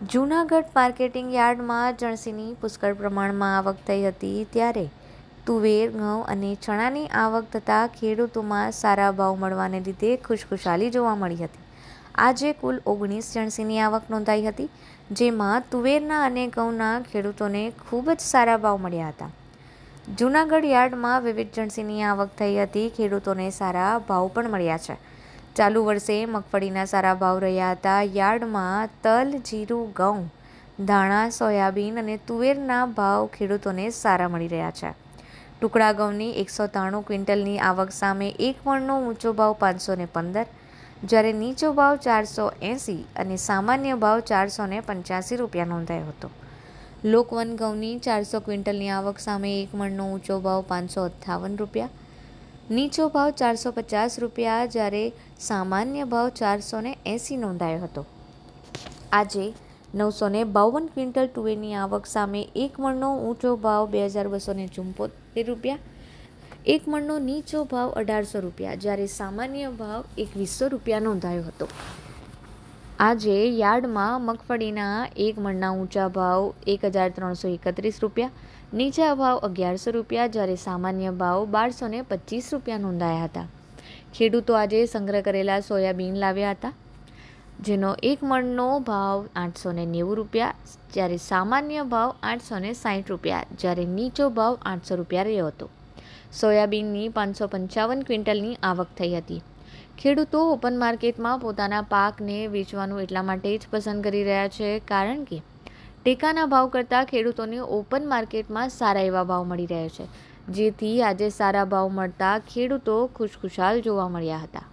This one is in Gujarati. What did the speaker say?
જૂનાગઢ માર્કેટિંગ યાર્ડમાં જણસીની પુષ્કળ પ્રમાણમાં આવક થઈ હતી ત્યારે તુવેર, ઘઉં અને ચણાની આવક થતાં ખેડૂતોમાં સારા ભાવ મળવાને લીધે ખુશખુશાલી જોવા મળી હતી. આજે કુલ ઓગણીસ જણસીની આવક નોંધાઈ હતી, જેમાં તુવેરના અને ઘઉંના ખેડૂતોને ખૂબ જ સારા ભાવ મળ્યા હતા. જૂનાગઢ યાર્ડમાં વિવિધ જણસીની આવક થઈ હતી, ખેડૂતોને સારા ભાવ પણ મળ્યા છે. ચાલુ વર્ષે મગફળીના સારા ભાવ રહ્યા હતા. યાર્ડમાં તલ, જીરું, ઘઉં, ધાણા, સોયાબીન અને તુવેરના ભાવ ખેડૂતોને સારા મળી રહ્યા છે. ટુકડા ઘઉંની એકસો ત્રાણું ક્વિન્ટલની આવક સામે એક મણનો ઊંચો ભાવ પાંચસો ને પંદર, જ્યારે નીચો ભાવ ચારસો એંસી અને સામાન્ય ભાવ ચારસો ને પંચ્યાસી રૂપિયા નોંધાયો હતો. લોકવન ઘઉંની ચારસો ક્વિન્ટલની આવક સામે એક મણનો ઊંચો ભાવ પાંચસો અઠ્ઠાવન રૂપિયા નીચો ભાવ ચારસો પચાસ રૂપિયા જ્યારે સામાન્ય ભાવ ચારસો ને એંસી નોંધાયો હતો. આજે નવસો ને બાવન ક્વિન્ટલ તુવેરની આવક સામે એક મણનો ઊંચો ભાવ બે હજાર બસો ને ચુંપોતેર રૂપિયા, એક મણનો નીચો ભાવ અઢારસો રૂપિયા જ્યારે સામાન્ય ભાવ એકવીસો રૂપિયા નોંધાયો હતો. આજે યાર્ડમાં મગફળીના એક મણના ઊંચા ભાવ એક હજાર ત્રણસો એકત્રીસ રૂપિયા, નીચા ભાવ અગિયારસો રૂપિયા, જ્યારે સામાન્ય ભાવ બારસો ને પચીસ રૂપિયા નોંધાયા હતા. ખેડૂતો આજે સંગ્રહ કરેલા સોયાબીન લાવ્યા હતા, જેનો એક મણનો ભાવ આઠસો ને નેવું રૂપિયા, જ્યારે સામાન્ય ભાવ આઠસો ને સાઠ રૂપિયા, જ્યારે નીચો ભાવ આઠસો રૂપિયા રહ્યો હતો. સોયાબીનની પાંચસો પંચાવન ક્વિન્ટલની આવક થઈ હતી. ખેડૂતો ઓપન માર્કેટમાં પોતાના પાકને વેચવાનું એટલા માટે જ પસંદ કરી રહ્યા છે, કારણ કે ટેકાના ભાવ કરતાં ખેડૂતોને ઓપન માર્કેટમાં સારા એવા ભાવ મળી રહ્યા છે. જેથી આજે સારા ભાવ મળતા ખેડૂતો ખુશખુશાલ જોવા મળ્યા હતા.